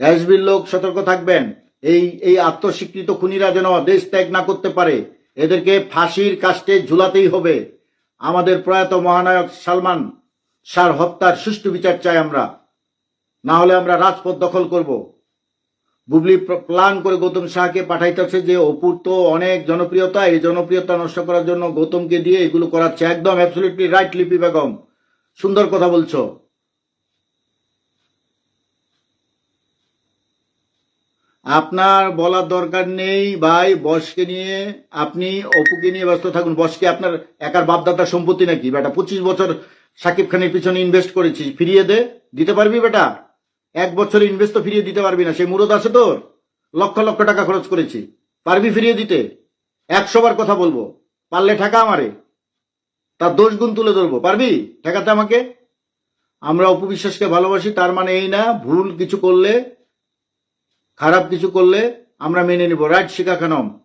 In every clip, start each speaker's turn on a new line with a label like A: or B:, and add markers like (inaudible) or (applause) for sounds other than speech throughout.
A: এসবির লোক সতর্ক থাকবেন। এই এই আত্মস্বীকৃত খুনিরা যেন দেশ ত্যাগ না করতে পারে, এদেরকে ফাঁসির কাস্টে ঝুলাতেই হবে। আমাদের প্রয়াত মহানায়ক সালমান শাহর হত্যার সুষ্ঠু বিচার চাই আমরা। না হলে আমরা রাজপথ দখল করব। বুবলি প্ল্যান করে গৌতম শাহকে পাঠাইতেছে যে অপুর তো অনেক জনপ্রিয়তা, এই জনপ্রিয়তা নষ্ট করার জন্য গৌতমকে দিয়ে এগুলো করাচ্ছে। একদম অ্যাবসলিউটলি রাইট লিপি বেগম। সুন্দর কথা বলছো। আপনার বলার দরকার নেই, ভাই, বসকে নিয়ে আপনি অপুকে নিয়ে ব্যস্ত থাকুন। বসকে আপনার একার বাপদাদার সম্পত্তি নাকি? বেটা, পঁচিশ বছর সাকিব খানের পিছনে ইনভেস্ট করেছি ফিরিয়ে দে। দিতে পারবি বেটা? এক বছর ইনভেস্ট তো ফিরিয়ে দিতে পারবি না। সেই মুরদ আছে তোর? লক্ষ লক্ষ টাকা খরচ করেছি। পারবি ফিরিয়ে দিতে? একশো বার কথা বলব। পারলে ঠেকা আমারে। তার দোষ গুণ তুলে ধরবো। পারবি? ঠেকাতে আমাকে? আমরা অপবিশ্বাসকে ভালোবাসি, তার মানে এই না, ভুল কিছু করলে খারাপ কিছু করলে আমরা মেনে নিব। রাইট, শিখা খানম।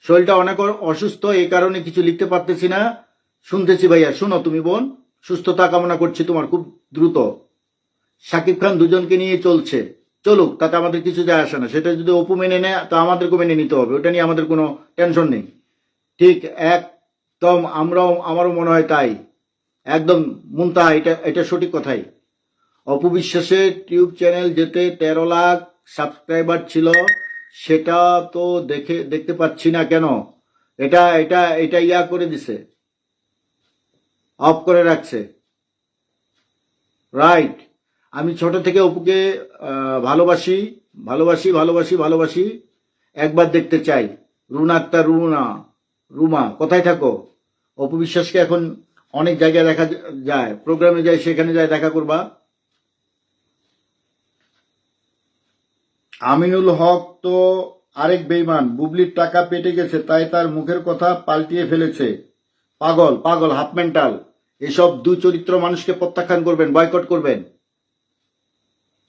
A: শরীরটা অনেক অসুস্থ, এই কারণে কিছু লিখতে পারতেছি না। শুনতেছি ভাইয়া, শুনো তুমি বোন। সুস্থতা কামনা করছি তোমার খুব দ্রুত। শাকিব খান দুজনকে নিয়ে চলছে। চলুক, তাতে আমাদের কিছু যায় আসে না। সেটা যদি অপু মেনে নেয়, তো আমাদেরকে মেনে নিতে হবে। ওটা নিয়ে আমাদের কোনো টেনশন নেই। ঠিক, একদম আমরাও আমারও মনে হয় তাই। একদম মুনতা এটা এটা সঠিক কথাই। অপবিশ্বাসের টিউব চ্যানেল যেতে তেরো লাখ সাবস্ক্রাইবার ছিল, সেটা তো দেখে, দেখতে পাচ্ছি না কেন? এটা এটা এটা ইয়া করে দিছে। অফ করে রাখছে। রাইট আমি ছোট থেকে অপুকে ভালোবাসি ভালোবাসি ভালোবাসি ভালোবাসি। একবার দেখতে চাই। রুনা আক্তার রুনা, রুমা, কোথায় থাকো? অপু বিশ্বাসকে এখন অনেক জায়গায় দেখা যায়, প্রোগ্রামে যায়, সেখানে যায় দেখা করবা। আমিনুল হক তো আরেক বেইমান, বুবলির টাকা পেটে গেছে, তাই তার মুখের কথা পাল্টিয়ে ফেলেছে। পাগল পাগল হাফ মেন্টাল এসব দু চরিত্র মানুষকে প্রত্যাখ্যান করবেন বয়কট করবেন।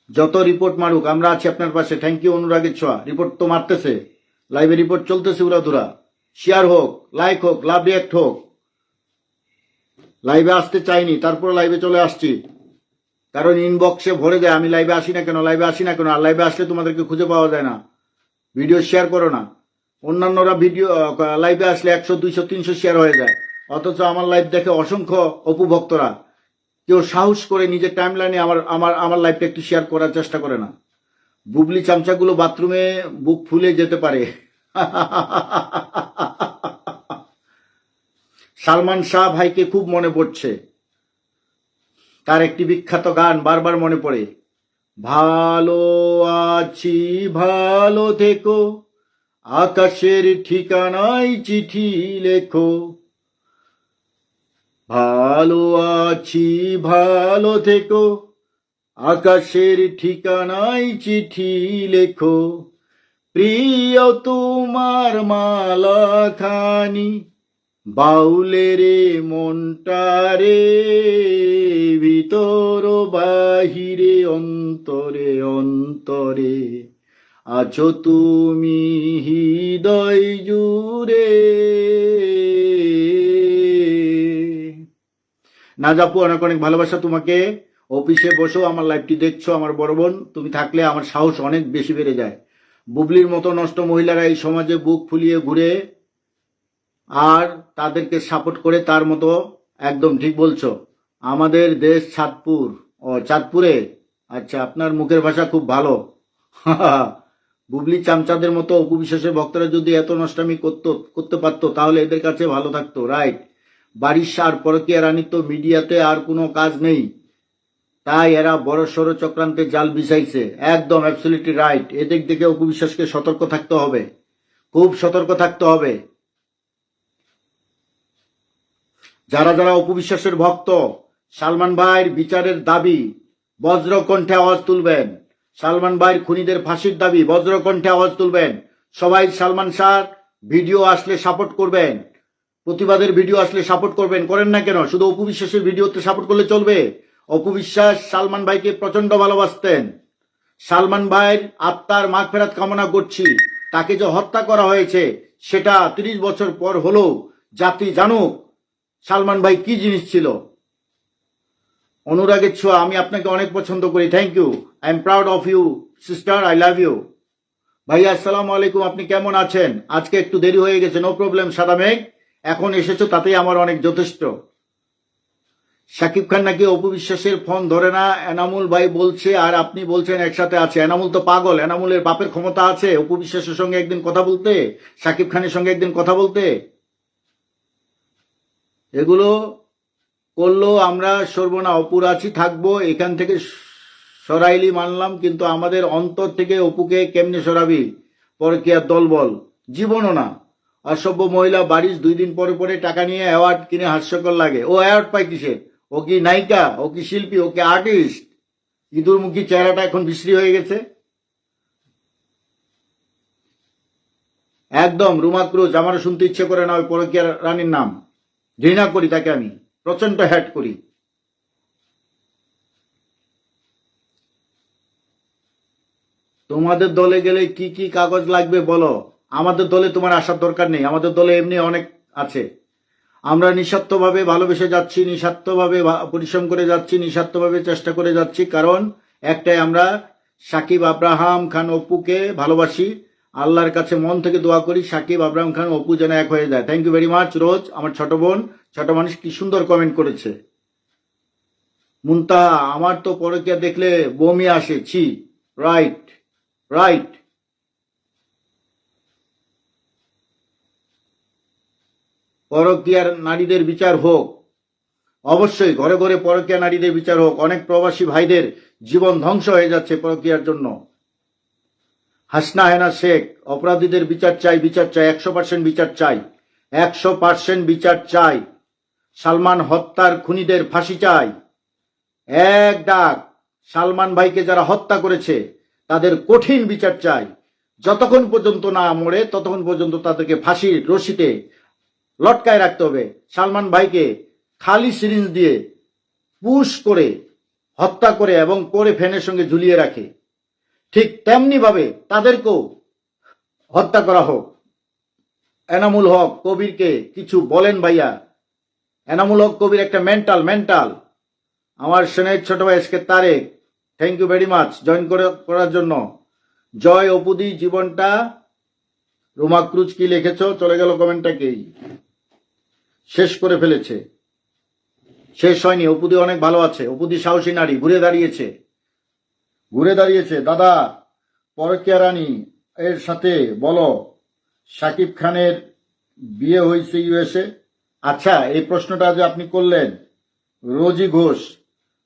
A: যত রিপোর্ট মারুক, আমরা আছি আপনার পাশে। থ্যাংক ইউ অনুরাগের ছোঁয়া। রিপোর্ট তো মারতেছে। লাইভে রিপোর্ট চলতেছে উড়াধুরা। শেয়ার হোক লাইক হোক লাভ রিয়াক্ট হোক। লাইভে আসতে চাইনি, তারপর লাইভে চলে আসছি। কারণ ইনবক্সে ভরে যায়, আমি লাইভে আসি না কেন লাইভে আসি না কেন, আর লাইভে আসলে তোমাদেরকে খুঁজে পাওয়া যায় না। ভিডিও শেয়ার করো না। অন্যান্যরা ভিডিও লাইভে আসলে একশো, দুইশো, তিনশো শেয়ার হয়ে যায়। অথচ আমার লাইভ দেখে অসংখ্য অপুভক্তরা কেউ সাহস করে নিজের টাইম লাইনে আমার আমার আমার লাইভটা একটু শেয়ার করার চেষ্টা করে না। বুবলি চামচাগুলো বাথরুমে বুক ফুলে যেতে পারে। সালমান শাহ ভাইকে খুব মনে পড়ছে। তার একটি বিখ্যাত গান বারবার মনে পড়ে। ভালো আছি, ভালো থেকো, আকাশের ঠিকানায় চিঠি লেখো। ভালো আছি, ভালো থেকো, আকাশের ঠিকানায় চিঠি লেখো। প্রিয় তোমার মালা খানি বাউলের মনটারে, ভিতর বাহিরে, অন্তরে অন্তরে। আছো তুমি হৃদয় জুড়ে। না যাপু অনেক অনেক ভালোবাসা তোমাকে। অফিসে বসো, আমার লাইভটি দেখছ, আমার বড় বোন। তুমি থাকলে আমার সাহস অনেক বেশি বেড়ে যায়। বুবলির মতো নষ্ট মহিলারা এই সমাজে বুক ফুলিয়ে ঘুরে আর তাদেরকে সাপোর্ট করে তার মতো একদম ঠিক বলছো। আমাদের দেশ চাঁদপুর। ও, চাঁদপুরে? আচ্ছা আপনার মুখের ভাষা খুব ভালো। (laughs) বুবলি চামচাদের মতো অপবিশ্বাসের ভক্তরা যদি এত নষ্টামি করতো, করতে পারতো, তাহলে এদের কাছে ভালো থাকতো রাইট বাড়ির সার পরকীয়া রানী তো মিডিয়াতে আর কোনো কাজ নেই। তাই এরা বড় সড়ো চক্রান্তে জাল বিছাইছে। একদম অ্যাবসলিউটলি রাইট এদিক থেকে অপবিশ্বাসকে সতর্ক থাকতে হবে। খুব সতর্ক থাকতে হবে। যারা যারা অপবিশ্বাসের ভক্ত, সালমান ভাইয়ের বিচারের দাবি বজ্র কণ্ঠে আওয়াজ তুলবেন। সালমান ভাইয়ের খুনিদের ফাঁসির দাবি বজ্র কণ্ঠে আওয়াজ তুলবেন। সবাই সালমান শাহ ভিডিও আসলে সাপোর্ট করবেন। প্রতিবাদের ভিডিও আসলে সাপোর্ট করবেন। করেন না কেন? শুধু অপবিশ্বাসের ভিডিওতে সাপোর্ট করলে চলবে? অপবিশ্বাস সালমান ভাইকে প্রচণ্ড ভালোবাসতেন। সালমান ভাইয়ের আত্মার মাঘ ফেরাত কামনা করছি। তাকে যে হত্যা করা হয়েছে, সেটা তিরিশ বছর পর হলেও জাতি জানুক। সালমান ভাই, কি জিনিস ছিল? অনুরাগের ছোঁয়া, আমি আপনাকে অনেক পছন্দ করি thank you I am proud of you sister I love you ভাইয়া, আসসালামু আলাইকুম, আপনি কেমন আছেন? আজকে একটু দেরি হয়ে গেছে নো প্রবলেম সাদা মেঘ। এখন এসেছ, তাতেই আমার অনেক যথেষ্ট। শাকিব খান নাকি অপু বিশ্বাসের ফোন ধরে না? এনামুল ভাই বলছে, আর আপনি বলছেন একসাথে আছে। এনামুল তো পাগল, এনামুলের বাপের ক্ষমতা আছে। অপু বিশ্বাসের সঙ্গে একদিন কথা বলতে, শাকিব খানের সঙ্গে একদিন কথা বলতে। এগুলো করলেও আমরা সরব না অপুর আছি থাকব, এখান থেকে সরাইলি মানলাম, কিন্তু আমাদের অন্তর থেকে অপুকে কেমনে সরাবি? পরে কি আর দলবল। জীবনও না। অসভ্য মহিলা বাড়ির দুই দিন পরে পরে টাকা নিয়ে অ্যাওয়ার্ড কিনে হাস্যকর লাগে। ও অ্যাওয়ার্ড পায় কিসে? ও কি নায়িকা? ও কি শিল্পী? ও কি আর্টিস্ট ইঁদুরমুখী চেহারাটা এখন বিশ্রী হয়ে গেছে। একদম রুমা ক্রুজ আমারও শুনতে ইচ্ছে করে না ওই পরকিয়া রানীর নাম। ঘৃণা করি তাকে আমি প্রচণ্ড হ্যাট করি। তোমাদের দলে গেলে কি কি কাগজ লাগবে বলো? আমাদের দলে তোমার আসার দরকার নেই, আমাদের দলে এমনি অনেক আছে। আমরা নিঃস্বার্থভাবে ভালোবেসে যাচ্ছি, নিঃস্বার্থভাবে পরিশ্রম করে যাচ্ছি, নিঃস্বার্থভাবে চেষ্টা করে যাচ্ছি, কারণ একটাই আমরা সাকিব আব্রাহাম খান অপুকে ভালোবাসি। আল্লাহর কাছে মন থেকে দোয়া করি, সাকিব আব্রাহাম খান, অপু যেন এক হয়ে যায়। Thank you very much Rose. আমার ছোট বোন, ছোট মানুষ কি সুন্দর কমেন্ট করেছে। মুনতাহা, আমার তো পরকিয়া দেখলে বমি আসে, ছি রাইট রাইট পরকিয়ার নারীদের বিচার হোক, অবশ্যই ঘরে ঘরে পরকিয়া নারীদের বিচার হোক। অনেক প্রবাসী ভাইদের জীবন ধ্বংস হয়ে যাচ্ছে পরকিয়ার জন্য। হাসনা হেনা শেখ, অপরাধীদের বিচার চাই বিচার চাই, একশো পার্সেন্ট বিচার চাই, একশো পার্সেন্ট বিচার চাই। সালমান হত্যার খুনিদের ফাঁসি চাই। এক ডাক, সালমান ভাইকে যারা হত্যা করেছে, তাদের কঠিন বিচার চাই। যতক্ষণ পর্যন্ত না মরে, ততক্ষণ পর্যন্ত তাদেরকে ফাঁসির রশিতে লটকায় রাখতে হবে। সালমান ভাইকে খালি সিরিঞ্জ দিয়ে পুশ করে, হত্যা করে এবং পরে ফ্যানের সঙ্গে ঝুলিয়ে রাখে। ঠিক তেমনি ভাবে তাদেরকেও হত্যা করা হোক। এনামুল হক কবিরকে কিছু বলেন ভাইয়া। এনামুল হক কবির একটা মেন্টাল মেন্টাল আমার সেনের ছোট ভাই SK Tarek thank you very much join করে, করার জন্য। জয় অপুদি, জীবনটা। রুমা ক্রুজ কি লিখেছ? চলে গেল কমেন্টটাকেই শেষ করে ফেলেছে। শেষ হয়নি, অপুদি অনেক ভালো আছে। অপুদি সাহসী নারী, ঘুরে দাঁড়িয়েছে। ঘুরে দাঁড়িয়েছে, দাদা, পরকিয়া রানী, এর সাথে বলো, সাকিব খানের বিয়ে হয়েছে ইউএসএ? আচ্ছা এই প্রশ্নটা যে আপনি করলেন, রোজি ঘোষ,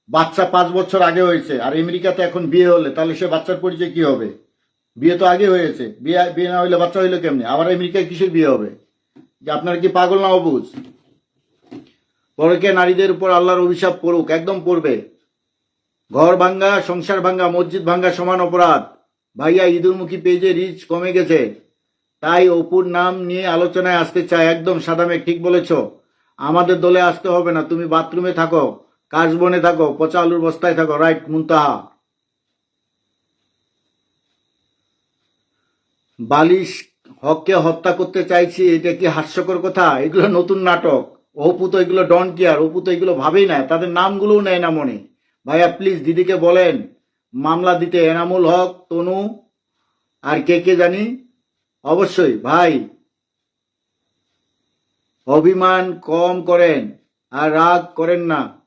A: বাচ্চা পাঁচ বছর আগে হয়েছে, আর আমেরিকাতে এখন বিয়ে হলে, তাহলে সে বাচ্চার পরিচয় কি হবে? বিয়ে তো আগে হয়েছে, বিয়ে বিয়ে না হইলে বাচ্চা হইল কেমনি? আবার আমেরিকায় কিসের বিয়ে হবে? যে আপনার কি পাগল না অবুজ? পরকে নারীদের উপর আল্লাহর অভিশাপ পড়ুক, একদম পড়বে। ঘর ভাঙ্গা, সংসার ভাঙ্গা, মসজিদ ভাঙ্গা সমান অপরাধ। ভাইয়া ইঁদুরমুখী পেজে রিচ কমে গেছে। তাই অপুর নাম নিয়ে আলোচনায় আসতে চায় একদম সাদামে, ঠিক বলেছ। আমাদের দলে আসতে হবে না, তুমি বাথরুমে থাকো, কাশবনে থাকো, পচা আলুর বস্তায় থাকো, রাইট মুনতাহা। বালিশ হককে হত্যা করতে চাইছি, এটা কি হাস্যকর কথা? এগুলো নতুন নাটক। অপু তো এগুলো ডন কেয়ার অপু তো এগুলো ভাবেই না, তাদের নামগুলোও নেয় না মনে। ভাইয়া প্লিজ দিদিকে বলেন। মামলা দিতে এনামুল হক, তনু, আর কে কে জানি? অবশ্যই, ভাই। অভিমান কম করেন, আর রাগ করেন না।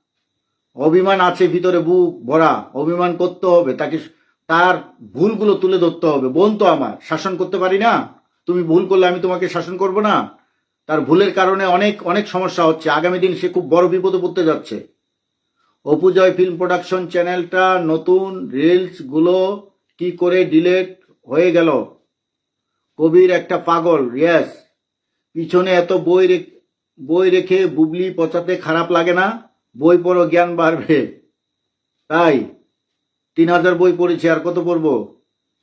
A: অভিমান আছে ভিতরে বুক ভরা, অভিমান করতে হবে, তাকে তার ভুলগুলো তুলে ধরতে হবে। বোন তো আমার, শাসন করতে পারি না। তুমি ভুল করলে আমি তোমাকে শাসন করব না। তার ভুলের কারণে অনেক অনেক সমস্যা হচ্ছে। আগামী দিন সে খুব বড় বিপদে পড়তে যাচ্ছে। অপুজয় ফিল্ম প্রোডাকশন চ্যানেলটা নতুন রিলসগুলো কি করে ডিলেট হয়ে গেল? কবির একটা পাগল ইয়েস পিছনে এত বই বই রেখে বুবলি পচাতে খারাপ লাগে না? বই পড়ো, জ্ঞান বাড়বে। তাই, তিন হাজার বই পড়েছি, আর কত পড়ব?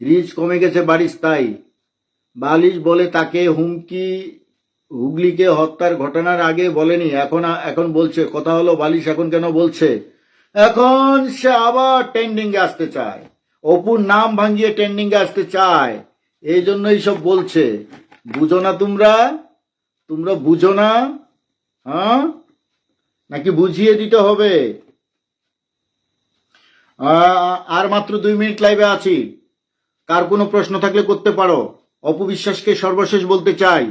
A: রিচ কমে গেছে বারিশ, তাই। বালিশ বলে তাকে হুমকি হুগলিকে হত্যার ঘটনার আগে বলেনি, এখন এখন বলছে, কথা হলো বালিশ এখন কেন বলছে? এখন সে আবার ট্রেন্ডিং আসতে চায়। অপুর নাম ভাঙিয়ে ট্রেন্ডিং আসতে চায়। এই জন্যই সব বলছে। বুঝো না তোমরা? তোমরা বুঝো না? হ্যাঁ? নাকি বুঝিয়ে দিতে হবে? আর মাত্র দুই মিনিট লাইভে আছি। কার কোনো প্রশ্ন থাকলে করতে পারো। অপবিশ্বাসকে সর্বশেষ বলতে চাই।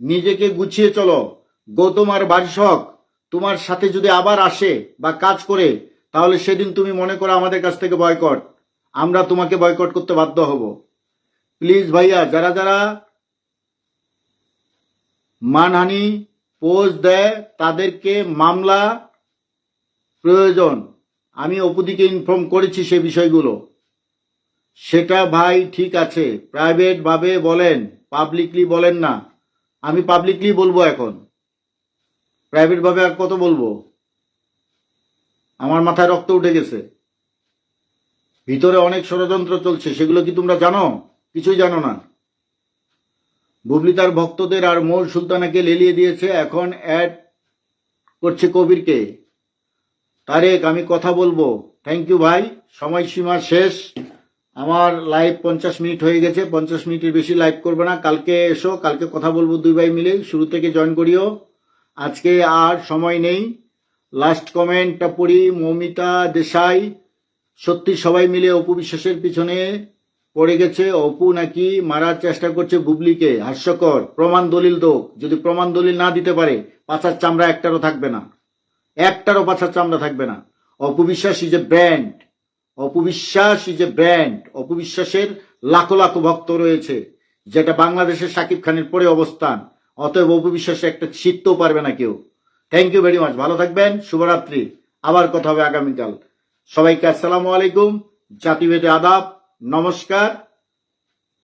A: নিজেকে গুছিয়ে চলো। গৌতম আর বারিশক, তোমার সাথে যদি আবার আসে বা কাজ করে, তাহলে সেদিন তুমি মনে করো আমাদের কাছ থেকে বয়কট। আমরা তোমাকে বয়কট করতে বাধ্য হব। প্লিজ ভাইয়া, যারা যারা মানহানি পোজ দেয়, তাদেরকে মামলা প্রয়োজন। আমি অপুদিকে ইনফর্ম করেছি সে বিষয়গুলো। সেটা ভাই ঠিক আছে। প্রাইভেটভাবে বলেন পাবলিকলি বলেন না। আমি পাবলিকলি বলব এখন। প্রাইভেট ভাবে আর কত বলব? আমার মাথায় রক্ত উঠে গেছে। ভিতরে অনেক ষড়যন্ত্র চলছে, সেগুলো কি তোমরা জানো? কিছুই জানো না। বুবলি তার ভক্তদের আর মৌল সুলতানাকে লেলিয়ে দিয়েছে এখন অ্যাড করছে কবিরকে। তারেক, আমি কথা বলব। থ্যাংক ইউ ভাই, সময়সীমা শেষ। আমার লাইভ পঞ্চাশ মিনিট হয়ে গেছে, পঞ্চাশ মিনিটের বেশি লাইভ করবে না। কালকে এসো, কালকে কথা বলব দুই ভাই মিলে। শুরু থেকে জয়েন করিও। আজকে আর সময় নেই। লাস্ট কমেন্টটা পড়ি, মৌমিতা দেশাই। সত্যি সবাই মিলে অপু বিশ্বাসের পিছনে পড়ে গেছে। অপু নাকি মারার চেষ্টা করছে বুবলিকে। হাস্যকর। প্রমাণ দলিল দোক যদি প্রমাণ দলিল না দিতে পারে, পাছার চামড়া একটারও থাকবে না। একটারও পাছার চামড়া থাকবে না। অপবিশ্বাস ইজ এ ব্র্যান্ড অপবিশ্বাস যে ব্র্যান্ড অপবিশ্বাসের লাখো লাখো ভক্ত রয়েছে, যেটা বাংলাদেশের সাকিব খানের পরে অবস্থান, অতএব অপবিশ্বাসে একটা ছিটতেও পারবে না কেউ। থ্যাংক ইউ ভেরি মাচ ভালো থাকবেন, শুভরাত্রি। আবার কথা হবে আগামীকাল। সবাইকে আসসালামু আলাইকুম। জাতিভেদে আদাব। নমস্কার।